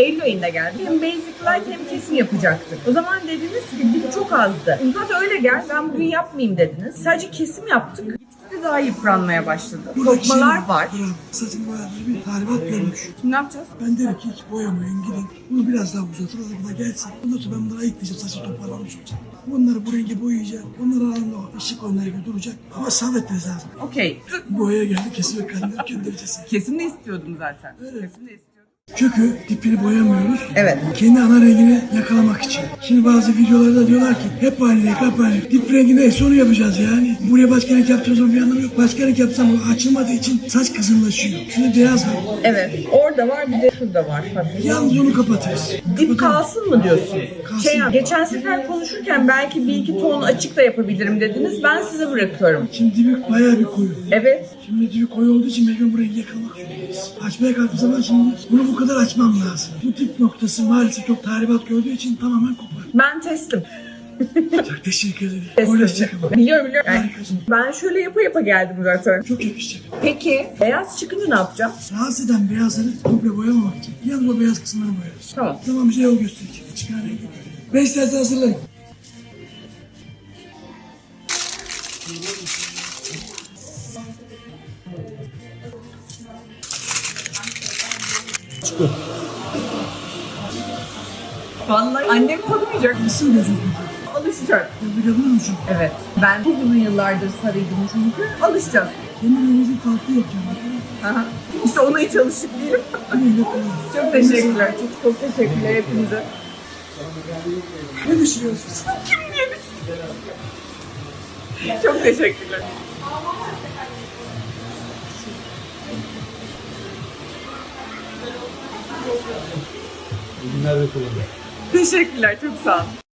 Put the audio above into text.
Eylül ayında geldi. Hem basic light hem kesim yapacaktık. O zaman dediniz ki dip çok azdı. Uzat öyle gel ben bugün yapmayayım dediniz. Sadece kesim yaptık. Gitgide daha yıpranmaya başladı. Kopmalar var. Saçın boyaları bir talimat görmüş. Şimdi ne yapacağız? Ben derim ki hiç boyamayın gidin. Bunu biraz daha uzatın. Buna gelsin. Ondan sonra ben bunları ayıklayacağım. Saçı toparlanmış olacak. Bunları bu renge boyayacağım. Bunlar arasında o ışık onlar gibi duracak. Ama sabretmeniz lazım. Okey. Boyaya geldi kesin ve kendini göndereceğiz. Kesim de istiyordum zaten. Kesim de istiyordum. Kökü dipini boyamıyoruz. Evet. Kendi ana rengini yakalamak için. Şimdi bazı videolarda diyorlar ki hep aynı renk, hep aynı renk. Dip rengi neyse onu yapacağız yani. Buraya başka renk yaptığımız zaman bir anlamı yok. Başka renk yapsam o açılmadığı için saç kızıllaşıyor. Şurada beyaz var. Evet. Orada var bir de şurada var. hafif. Yalnız onu kapatırız. Dip kalsın mı diyorsunuz? Kalsın. Şey, geçen sefer konuşurken belki bir iki ton açık da yapabilirim dediniz. Ben size bırakıyorum. Şimdi dibi bayağı bir koyu. Evet. Şimdi dibi koyu olduğu için mecbur bu rengi yakalamak zorundayız. Açmaya kalktığım zaman şimdi bunu bu kadar açmam lazım. Bu dip noktası maalesef çok tahribat gördüğü için tamamen kopar. Ben teslim. Çok teşekkür ederim. ama. Biliyorum biliyorum. Yani Harikasın. ben şöyle yapa yapa geldim zaten. Çok yakışacak. Peki beyaz çıkınca ne yapacağım? Rahatsız eden beyazları komple boyamamak için yalnız o beyaz kısımlarını boyarız. Tamam. Tamam bize yol gösterecek. Çıkan rengi. Beş saat hazırlayın. Çıkıyor. Vallahi annem tanımayacak. Nasıl gözüküyor? Alışacak. Görebilir musun? Evet. Ben çok uzun yıllardır sarıydım çünkü. Alışacağız. Rengimizin farkı yok yani. Aha. İşte ona hiç alışık değilim. Çok teşekkürler. Çok, çok teşekkürler hepinize. Ne düşünüyorsun? Çok teşekkürler. Bugünlerde kullanıyor. Teşekkürler. Çok sağ olun.